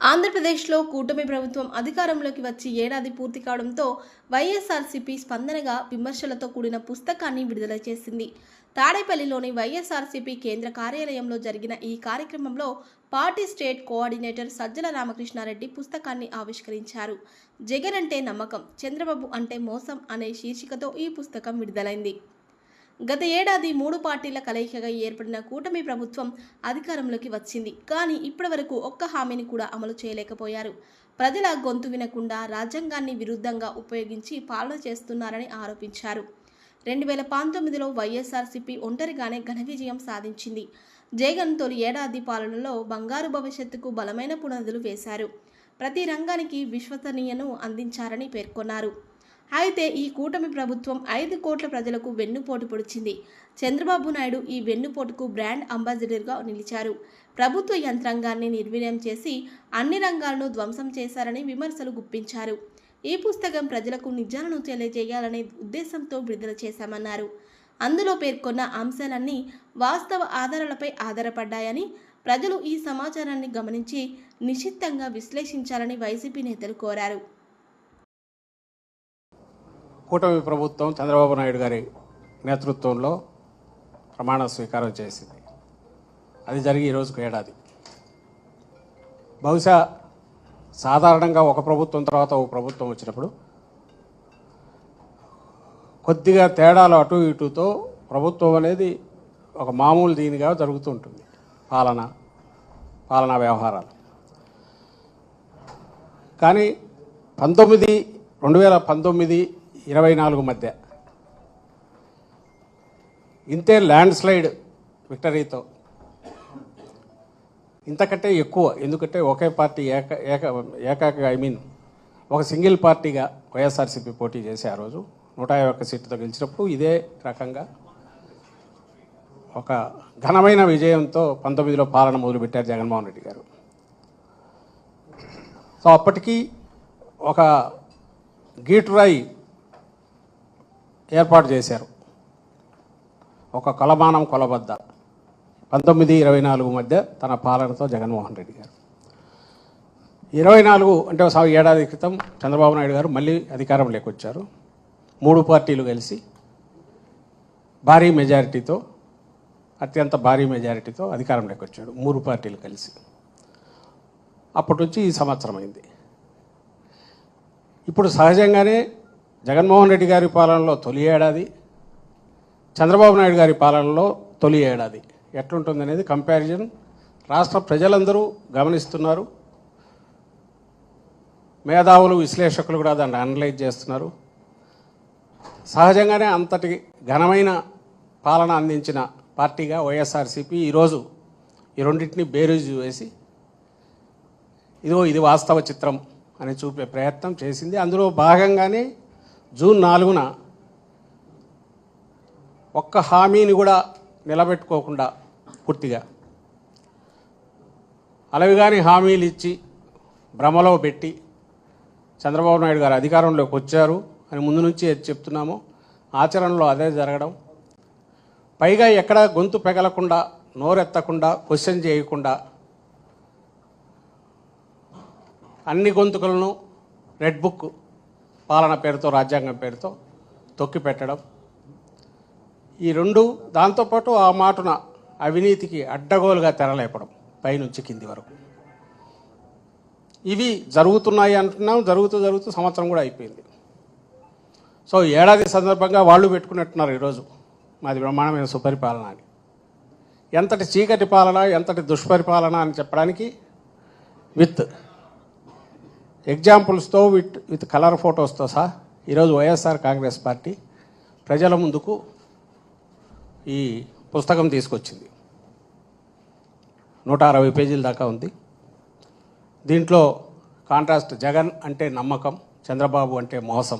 ఆంధ్రప్రదేశ్లో కూటమి ప్రభుత్వం అధికారంలోకి వచ్చి ఏడాది పూర్తి కావడంతో వైఎస్ఆర్సీపీ స్పందనగా విమర్శలతో కూడిన పుస్తకాన్ని విడుదల చేసింది. తాడేపల్లిలోని వైఎస్ఆర్సీపీ కేంద్ర కార్యాలయంలో జరిగిన ఈ కార్యక్రమంలో party state coordinator Sajjala Ramakrishna Reddy పుస్తకాన్ని ఆవిష్కరించారు. జగన్ అంటే నమ్మకం చంద్రబాబు అంటే మోసం అనే శీర్షికతో ఈ పుస్తకం విడుదలైంది. గత ఏడాది మూడు పార్టీల కలయికగా ఏర్పడిన కూటమి ప్రభుత్వం అధికారంలోకి వచ్చింది. కానీ ఇప్పటివరకు ఒక్క హామీని కూడా అమలు చేయలేకపోయారు. ప్రజల గొంతు వినకుండా రాజ్యాంగాన్ని విరుద్ధంగా ఉపయోగించి పాలన చేస్తున్నారని ఆరోపించారు. రెండు వేల పంతొమ్మిదిలో వైఎస్ఆర్సీపీ ఒంటరిగానే ఘన విజయం సాధించింది. జగన్ తొలి ఏడాది పాలనలో బంగారు భవిష్యత్తుకు బలమైన పునాదులు వేశారు. ప్రతి రంగానికి విశ్వసనీయను అందించారని పేర్కొన్నారు. అయితే ఈ కూటమి ప్రభుత్వం ఐదు కోట్ల ప్రజలకు వెన్నుపోటు పొడిచింది. చంద్రబాబు నాయుడు ఈ వెన్నుపోటుకు బ్రాండ్ అంబాసిడర్గా నిలిచారు. ప్రభుత్వ యంత్రాంగాన్ని నిర్వీర్యం చేసి అన్ని రంగాలను ధ్వంసం చేశారని విమర్శలు గుప్పించారు. ఈ పుస్తకం ప్రజలకు నిజాలను తెలియజేయాలనే ఉద్దేశంతో విడుదల చేశామన్నారు. అందులో పేర్కొన్న అంశాలన్నీ వాస్తవ ఆధారాలపై ఆధారపడ్డాయని ప్రజలు ఈ సమాచారాన్ని గమనించి నిశ్చితంగా విశ్లేషించాలని వైసీపీ నేతలు కోరారు. కూటమి ప్రభుత్వం చంద్రబాబు నాయుడు గారి నేతృత్వంలో ప్రమాణ స్వీకారం చేసింది. అది జరిగి ఈరోజుకు ఏడాది. బహుశా సాధారణంగా ఒక ప్రభుత్వం తర్వాత ఒక ప్రభుత్వం వచ్చినప్పుడు కొద్దిగా తేడాలు అటు ఇటుతో ప్రభుత్వం అనేది ఒక మామూలు దీనిగా జరుగుతూ ఉంటుంది. పాలన పాలనా వ్యవహారాలు. కానీ పంతొమ్మిది రెండు వేల పంతొమ్మిది ఇరవై నాలుగు మధ్య. ఇంతే ల్యాండ్ స్లైడ్ విక్టరీతో. ఇంతకంటే ఎక్కువ ఎందుకంటే ఒకే పార్టీ ఏక ఏక ఏకాక ఐ మీన్ ఒక సింగిల్ పార్టీగా వైఎస్ఆర్సీపీ పోటీ చేసి ఆ రోజు నూట యాభై ఒక్క సీటుతో గెలిచినప్పుడు ఇదే రకంగా ఒక ఘనమైన విజయంతో పంతొమ్మిదిలో పాలన మొదలుపెట్టారు జగన్మోహన్ రెడ్డి గారు. సో అప్పటికీ ఒక గీటురాయి ఏర్పాటు చేశారు. ఒక కొలమానం కొలబద్ద. పంతొమ్మిది ఇరవై నాలుగు మధ్య తన పాలనతో జగన్మోహన్ రెడ్డి గారు. ఇరవై నాలుగు అంటే ఒక ఏడాది క్రితం చంద్రబాబు నాయుడు గారు మళ్ళీ అధికారం లేకొచ్చారు. మూడు పార్టీలు కలిసి భారీ మెజారిటీతో అత్యంత భారీ మెజారిటీతో అధికారం లేకొచ్చాడు మూడు పార్టీలు కలిసి. అప్పటి నుంచి ఈ సంవత్సరం అయింది. ఇప్పుడు సహజంగానే జగన్మోహన్ రెడ్డి గారి పాలనలో తొలి ఏడాది చంద్రబాబు నాయుడు గారి పాలనలో తొలి ఏడాది. ఎట్లుంటుంది అనేది కంపారిజన్. రాష్ట్ర ప్రజలందరూ గమనిస్తున్నారు. మేధావులు విశ్లేషకులు కూడా దాన్ని అనలైజ్ చేస్తున్నారు. సహజంగానే అంతటి ఘనమైన పాలన అందించిన పార్టీగా వైఎస్ఆర్సీపీ ఈరోజు ఈ రెండింటిని బేరీజు వేసి ఇదిగో ఇది వాస్తవ చిత్రం అని చూపే ప్రయత్నం చేసింది. అందులో భాగంగానే జూన్ నాలుగున ఒక్క హామీని కూడా నిలబెట్టుకోకుండా పూర్తిగా. అలవిగాని హామీలు ఇచ్చి భ్రమలో పెట్టి చంద్రబాబు నాయుడు గారు అధికారంలోకి వచ్చారు అని ముందు నుంచి చెప్తున్నాము చెప్తున్నామో ఆచరణలో అదే జరగడం. పైగా ఎక్కడ గొంతు పెగలకుండా నోరెత్తకుండా క్వశ్చన్ చేయకుండా అన్ని గొంతుకలను రెడ్ బుక్ పాలన పేరుతో రాజ్యాంగం పేరుతో తొక్కి పెట్టడం. ఈ రెండు దాంతోపాటు ఆ మాటున అవినీతికి అడ్డగోలుగా తెరలేపడం పైనుంచి కింది వరకు. ఇవి జరుగుతున్నాయి అంటున్నాం జరుగుతూ జరుగుతూ సంవత్సరం కూడా అయిపోయింది. సో ఏడాది సందర్భంగా వాళ్ళు పెట్టుకున్నట్టున్నారు ఈరోజు. మాది బ్రహ్మాండమైన సుపరిపాలన అని. ఎంతటి చీకటి పాలన ఎంతటి దుష్పరిపాలన అని చెప్పడానికి విత్ ఎగ్జాంపుల్స్తో విత్ విత్ కలర్ ఫొటోస్తో సహా ఈరోజు వైఎస్ఆర్ కాంగ్రెస్ పార్టీ ప్రజల ముందుకు ఈ పుస్తకం తీసుకొచ్చింది. నూట అరవై పేజీల దాకా ఉంది. దీంట్లో కాంట్రాస్ట్ జగన్ అంటే నమ్మకం చంద్రబాబు అంటే మోసం.